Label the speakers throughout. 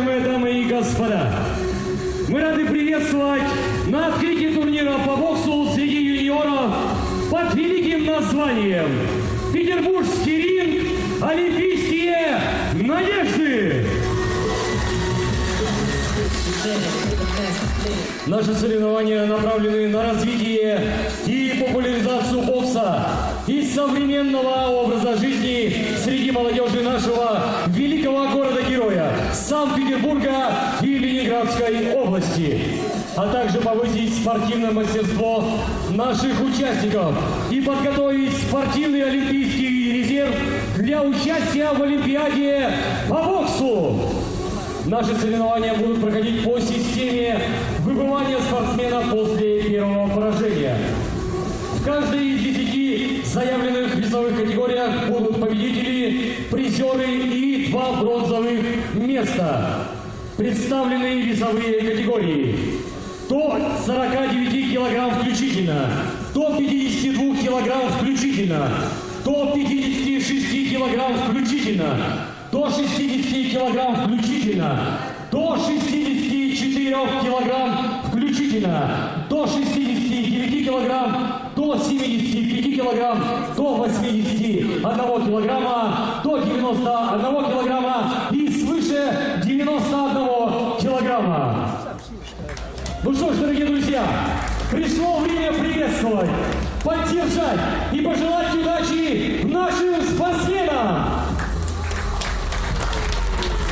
Speaker 1: уважаемые дамы и господа! Мы рады приветствовать на открытии турнира по боксу среди юниоров под великим названием Петербургский ринг Олимпийские надежды! Наши соревнования направлены на развитие и популяризацию бокса и современного образа жизни среди молодежи нашего великого Санкт-Петербурга и Ленинградской области, а также повысить спортивное мастерство наших участников и подготовить спортивный олимпийский резерв для участия в Олимпиаде по боксу. Наши соревнования будут проходить по системе выбывания спортсмена после первого поражения. В каждой из десяти заявленных весовых категориях будут победители, призеры и места. Представлены весовые категории. До 49 килограмм включительно, до 52 килограмм включительно, до 56 килограмм включительно, до 60 килограмм включительно, до 64 килограмм включительно, до 69 килограмм, до 75 килограмм, до 81 килограмма, до 91 килограмма и свыше 91 килограмма. Ну что ж, дорогие друзья, пришло время приветствовать, поддержать и пожелать удачи нашим спортсменам!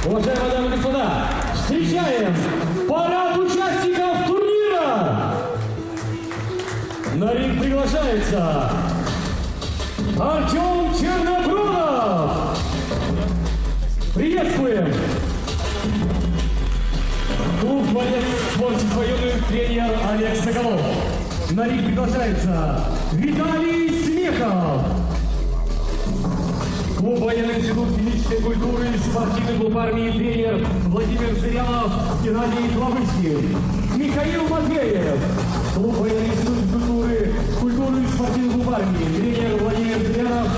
Speaker 1: Уважаемые дамы и господа, встречаем парад участников турнира! На ринг приглашается Артем «Дворец творчества юных» тренер Олег Соколов. На ринг приглашается Виталий Смехов. Клуб «Военный институт физической культуры» спортивный клуб армии тренер Владимир Зырянов, Геннадий Глобыцкий. Михаил Матвеев. Клуб «Военный институт культуры, культуры и спортивный клуб армии тренер Владимир Зырянов.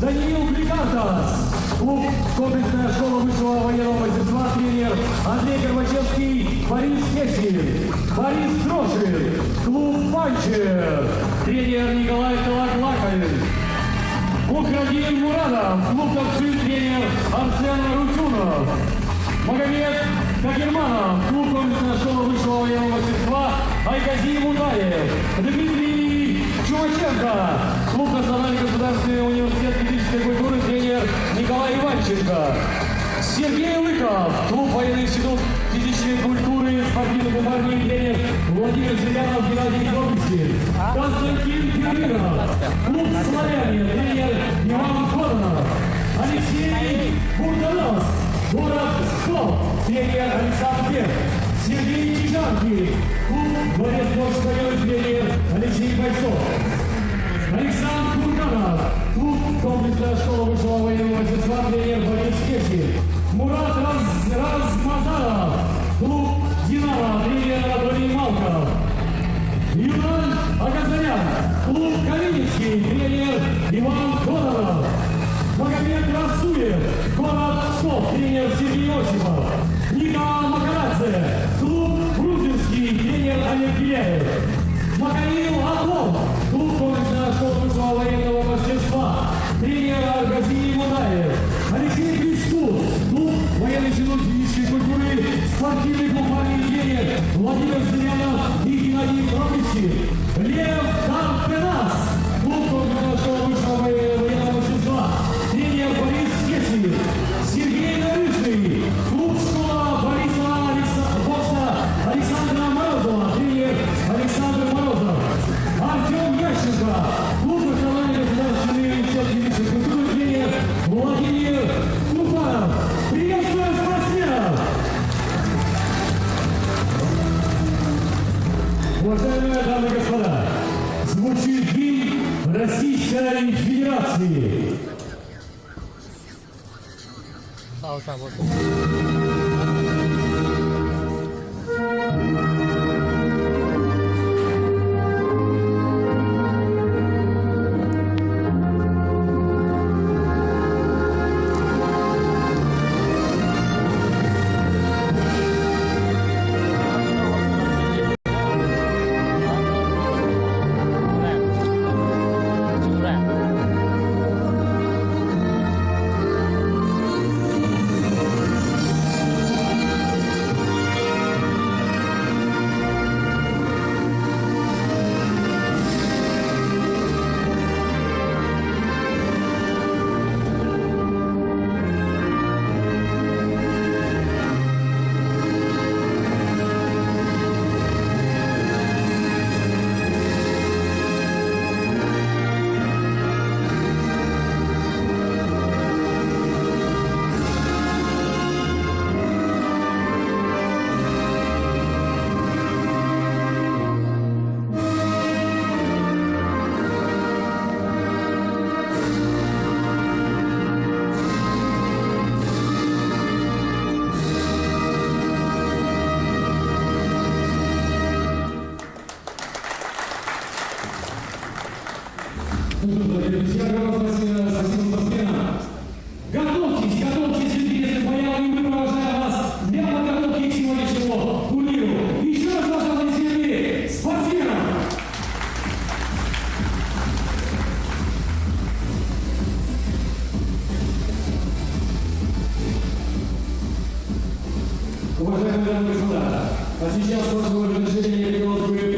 Speaker 1: Даниил Гликартас. Клуб «Комплексная школа высшего военного мастерства» тренер Андрей Горбачевский, Борис Кесин, Борис Трошин, клуб «Панчер», тренер Николай Калаклакин, Мухрадин Мурадов, клуб «Такши», тренер Арсен Рутюнов, Магомед Кагерманов, клуб «Комплексная школа высшего военного мастерства» Айгази Мудаев, Дмитрий Чумаченко, клуб Национальный государственный университет физической культуры, тренер Николай Иванченко, Сергей Лыков, клуб военный институт физической культуры и спортивной тренер Владимир Зырянов, Геннадий Горбицкий, Константин Кириллов, клуб «Славяне», тренер Иван Ходонов, Алексей Бурданов, город Псков, тренер Александр Сергей Чижанки, клуб «Дворец «Комплексная школа высшего военного мастерства», тренер Борис Кесин, Мурат Раз, Размазаров, клуб «Динамо», тренер Анатолий Малков, Юнан Аказарян, клуб «Калининский», тренер Иван Ходоров, Магомед Расуев, город Псков, тренер Сергей Осипов, Ника Макарадзе, клуб «Грузинский», тренер Олег Беляев, Михаил Атлов, клуб «Комплексная школа высшего военного мастерства», тренер Аргазий Мудаев, Алексей Пискун, клуб институт физической культуры, спортивный армии тренер Владимир Зырянов и Геннадий Промыский, Лев Дарпенас, клуб «Комплексная школа высшего военного Российской Федерации. дорогие Уважаемые дамы и господа, а сейчас приглашаю представить организатора